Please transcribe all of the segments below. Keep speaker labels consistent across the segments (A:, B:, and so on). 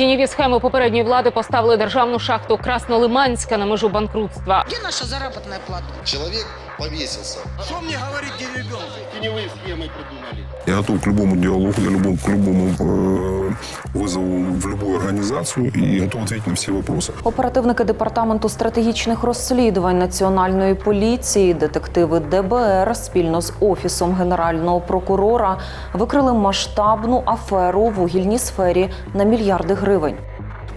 A: Тіньові схеми попередньої влади поставили державну шахту Краснолиманська на межу банкрутства.
B: Где наша заработная плата?
C: Человек повесился.
D: Что мне говорить деревенку? Теневые схемы придумали.
E: Я готов к любому диалогу, я любому, к любому э, вызову в любую организацию и готов ответить на все вопросы.
F: Оперативники департаменту стратегічних розслідувань національної поліції, детективи ДБР спільно з офісом генерального прокурора викрили масштабну аферу в вугільній сфері на мільярди гривень. гривень.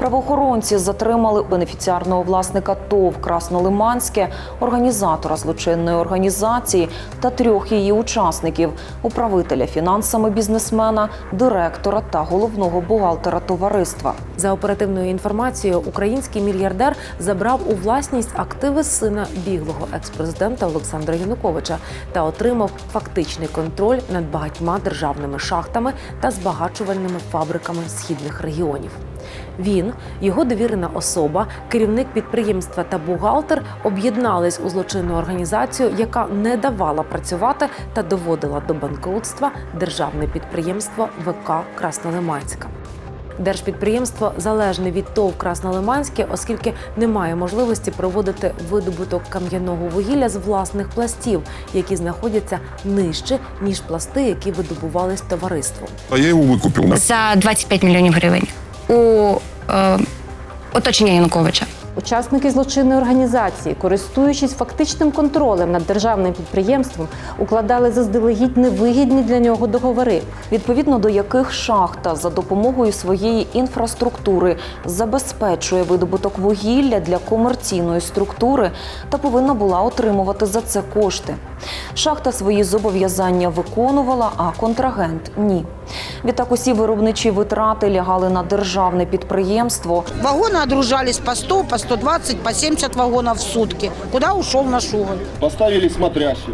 F: Правоохоронці затримали бенефіціарного власника ТОВ Краснолиманське, організатора злочинної організації та трьох її учасників управителя фінансами бізнесмена, директора та головного бухгалтера товариства.
G: За оперативною інформацією, український мільярдер забрав у власність активи сина біглого експрезидента Олександра Януковича та отримав фактичний контроль над багатьма державними шахтами та збагачувальними фабриками східних регіонів. Він, його довірена особа, керівник підприємства та бухгалтер об'єднались у злочинну організацію, яка не давала працювати та доводила до банкрутства державне підприємство ВК Краснолиманська. Держпідприємство залежне від ТОВ Краснолиманське, оскільки немає можливості проводити видобуток кам'яного вугілля з власних пластів, які знаходяться нижче ніж пласти, які видобувались товариством.
E: А я его выкупил.
H: за 25 мільйонів гривень у е, оточення Януковича.
I: Учасники злочинної організації, користуючись фактичним контролем над державним підприємством, укладали заздалегідь невигідні для нього договори.
F: відповідно до яких шахта за допомогою своєї інфраструктури забезпечує видобуток вугілля для комерційної структури та повинна була отримувати за це кошти. Шахта свої зобов'язання виконувала, а контрагент ні. Відтак усі виробничі витрати лягали на державне підприємство.
B: Вагоны отгружались по 100, по 120, по 70 вагонов в сутки. Куда ушел наш уголь?
D: Поставили смотрящих,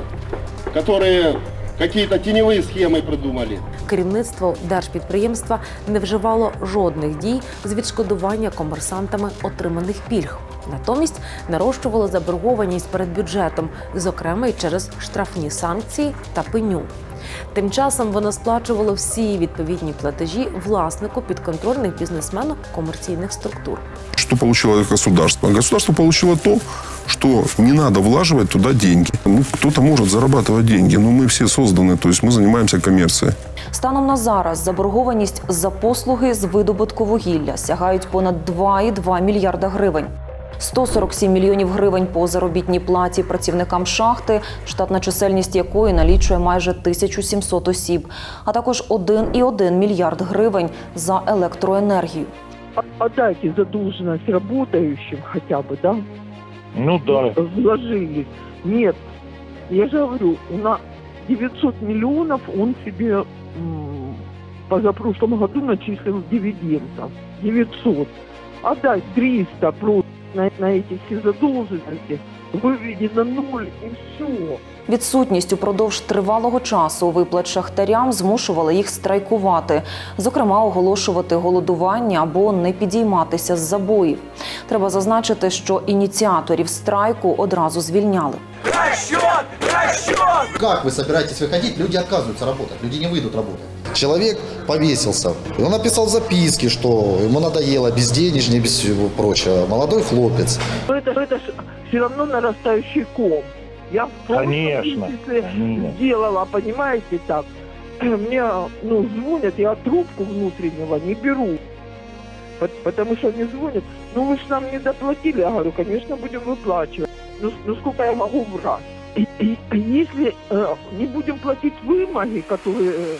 D: которые какие-то теневые схемы придумали.
G: Керівництво держпідприємства не вживало жодних дій з відшкодування комерсантами отриманих пільг. Натомість нарощувало заборгованість перед бюджетом, зокрема й через штрафні санкції та пеню. Тим часом воно сплачувало всі відповідні платежі власнику підконтрольних бізнесмену комерційних структур.
E: Что получило государство? Государство получило то, что не надо влаживать туда деньги. Ну, кто-то может зарабатывать деньги, но мы все созданы, то есть мы занимаемся коммерцией.
F: Станом на зараз заборгованість за послуги з видобутку вугілля сягають понад 2,2 мільярда гривень. 147 мільйонів гривень по заробітній платі працівникам шахти, штатна чисельність якої налічує майже 1700 осіб, а також 1,1 мільярд гривень за електроенергію.
J: отдайте задолженность работающим хотя бы, да?
D: Ну да.
J: Вложили. Нет, я же говорю, у нас 900 миллионов он себе позапрошлом году начислил дивидендов. 900. Отдать 300 просто на, на эти все задолженности, выведи на нуль и все.
F: Відсутність упродовж тривалого часу виплат шахтарям змушувала їх страйкувати, зокрема оголошувати голодування або не підійматися з забоїв. Треба зазначити, що ініціаторів страйку одразу звільняли.
C: Как вы собираетесь выходить? Люди отказываются работать. Люди не выйдут работать. Человек повесился. И Он написал записки, что ему надоело безденежье, без всего прочего. Молодой хлопец.
J: Но это, это все равно нарастающий ком. Я в прошлом
D: Конечно,
J: месяце
D: конечно.
J: сделала, понимаете, так. Мне ну, звонят, я трубку внутреннего не беру. Пот- Потому что мне звонят, ну вы же нам не доплатили. Я говорю, конечно, будем выплачивать. Ну, ну сколько я могу врать? И, и- и если э, не будем платить вымоги, которые э,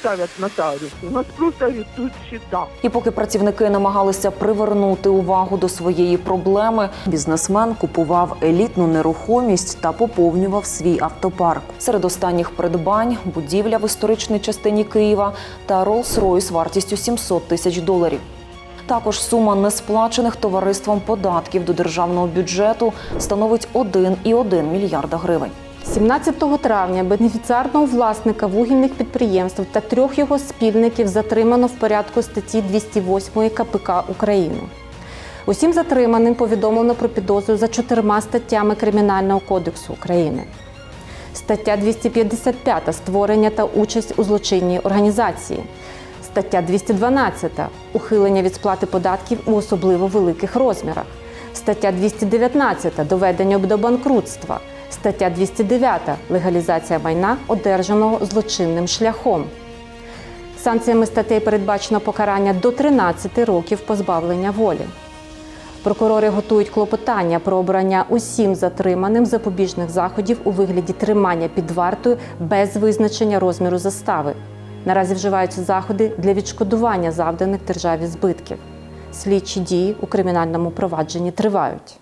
J: ставят нотариусы, у нас просто арестуют счета.
F: І поки працівники намагалися привернути увагу до своєї проблеми, бізнесмен купував елітну нерухомість та поповнював свій автопарк. Серед останніх придбань будівля в історичній частині Києва та Rolls-Royce вартістю 700 тисяч доларів. Також сума несплачених товариством податків до державного бюджету становить 1,1 мільярда гривень.
I: 17 травня бенефіціарного власника вугільних підприємств та трьох його спільників затримано в порядку статті 208 КПК України. Усім затриманим повідомлено про підозру за чотирма статтями Кримінального кодексу України. Стаття 255 створення та участь у злочинній організації. Стаття 212 ухилення від сплати податків у особливо великих розмірах. Стаття 219 доведення до банкрутства. Стаття 209 легалізація майна, одержаного злочинним шляхом. Санкціями статей передбачено покарання до 13 років позбавлення волі. Прокурори готують клопотання про обрання усім затриманим запобіжних заходів у вигляді тримання під вартою без визначення розміру застави. Наразі вживаються заходи для відшкодування завданих державі збитків. Слідчі дії у кримінальному провадженні тривають.